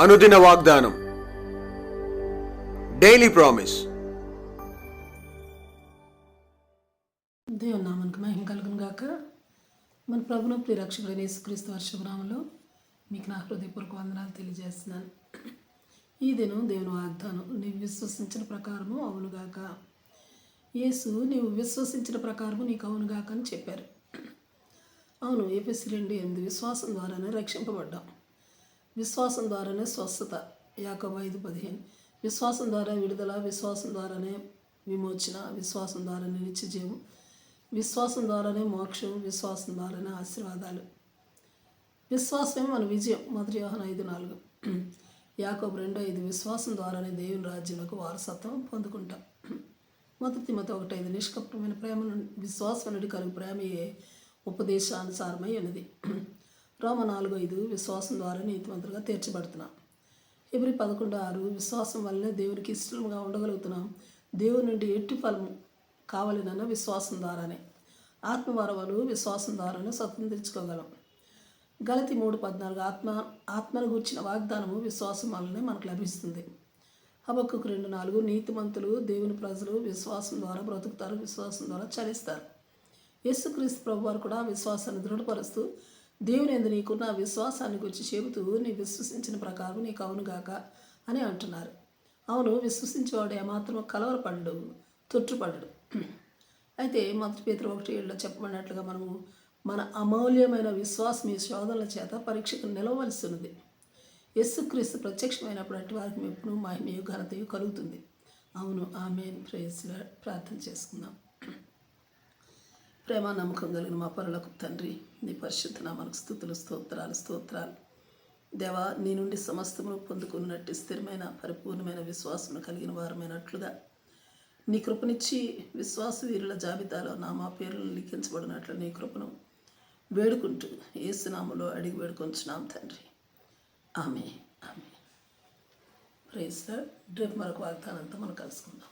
అనుదిన వాగ్దానం. Daily promise దేవుని నామానికి మహిమ కలుగును గాక. మన ప్రభును ప్రిరక్షకుడైన యేసుక్రీస్తు వర్షభనామంలో మీకు నా హృదయపూర్వక వందనాలు తెలియజేస్తున్నాను. ఈ దినం దేవుని వాగ్దానం నీవు విశ్వసించిన ప్రకారము అవునుగాక యేసు నీవు విశ్వసించిన ప్రకారము నీకు అవునుగాక అని చెప్పారు. అవును ఏపీసీ రెండు ఎనిమిది విశ్వాసం ద్వారానే రక్షింపబడ్డాం. విశ్వాసం ద్వారానే స్వస్థత. యాకబ ఐదు పదిహేను. విశ్వాసం ద్వారా విడుదల విశ్వాసం ద్వారానే విమోచన విశ్వాసం ద్వారానే నిత్యజీవం విశ్వాసం ద్వారానే మోక్షం విశ్వాసం ద్వారానే ఆశీర్వాదాలు. విశ్వాసమే మన విజయం. మొదటి యోహన ఐదు నాలుగు. యాకోబు రెండు ఐదు. విశ్వాసం ద్వారానే దేవుని రాజ్యంలోకి వారసత్వం పొందుకుంటాం. మొదటి మత ఒకటి ఐదు. నిష్కపటమైన ప్రేమ విశ్వాసం నుండి కలుగు ప్రేమయే ఉపదేశానుసారమై ఉన్నది. రోమ నాలుగు ఐదు విశ్వాసం ద్వారా నీతివంతులుగా తీర్చబడుతున్నాం. ఎబ్రి పదకొండు ఆరు విశ్వాసం వల్లనే దేవునికి ఇష్టంగా ఉండగలుగుతున్నాం. దేవుని నుండి ఎట్టి ఫలం కావాలనన్న విశ్వాసం ద్వారానే. ఆత్మవరవలు విశ్వాసం ద్వారానే స్వతంత్రించుకోగలం. గలతి మూడు పద్నాలుగు ఆత్మ ఆత్మను గూర్చిన వాగ్దానము విశ్వాసం వల్లనే మనకు లభిస్తుంది. హబక్కుకు రెండు నాలుగు నీతిమంతులు దేవుని ప్రజలు విశ్వాసం ద్వారా బ్రతుకుతారు విశ్వాసం ద్వారా చలిస్తారు. యేసుక్రీస్తు ప్రభు వారు కూడా విశ్వాసాన్ని దృఢపరుస్తూ దేవుని ఎందు నీకున్న విశ్వాసాన్ని గురించి చెబుతూ నీ విశ్వసించిన ప్రకారం నీకు అవునుగాక అని అంటున్నారు. అవును విశ్వసించేవాడు ఏమాత్రం కలవరపడడు తొట్టుపడడు. అయితే మొదటి పేతురు ఒకటి ఏళ్ళలో చెప్పబడినట్లుగా మనము మన అమూల్యమైన విశ్వాసం ఈ శోధనల చేత పరీక్షకు నిలవలసి ఉన్నది. ప్రత్యక్షమైనప్పుడు అటు వారికి మెప్పును మహిమయు ఘనతయు కలుగుతుంది. అవును ఆమె ప్రేయస్గా ప్రార్థన చేసుకుందాం. ప్రేమ నమ్మకం కలిగిన మా పరులకు తండ్రి నీ పరిశుద్ధ నామనకు స్థుతులు స్తోత్రాలు స్తోత్రాలు. దేవా నీ నుండి సమస్తమును పొందుకున్నట్టు స్థిరమైన పరిపూర్ణమైన విశ్వాసము కలిగిన వారమైనట్లుగా. నీ కృపనిచ్చి విశ్వాస వీరుల జాబితాలో నా మా పేర్లు లిఖించబడినట్లు నీ కృపను వేడుకుంటూ ఏసునామలో అడిగి వేడుకొంచున్నాం తండ్రి. ఆమె ఆమె ప్రైజ్ రేపు మరొక వాగ్దానంతో మనం కలుసుకుందాం.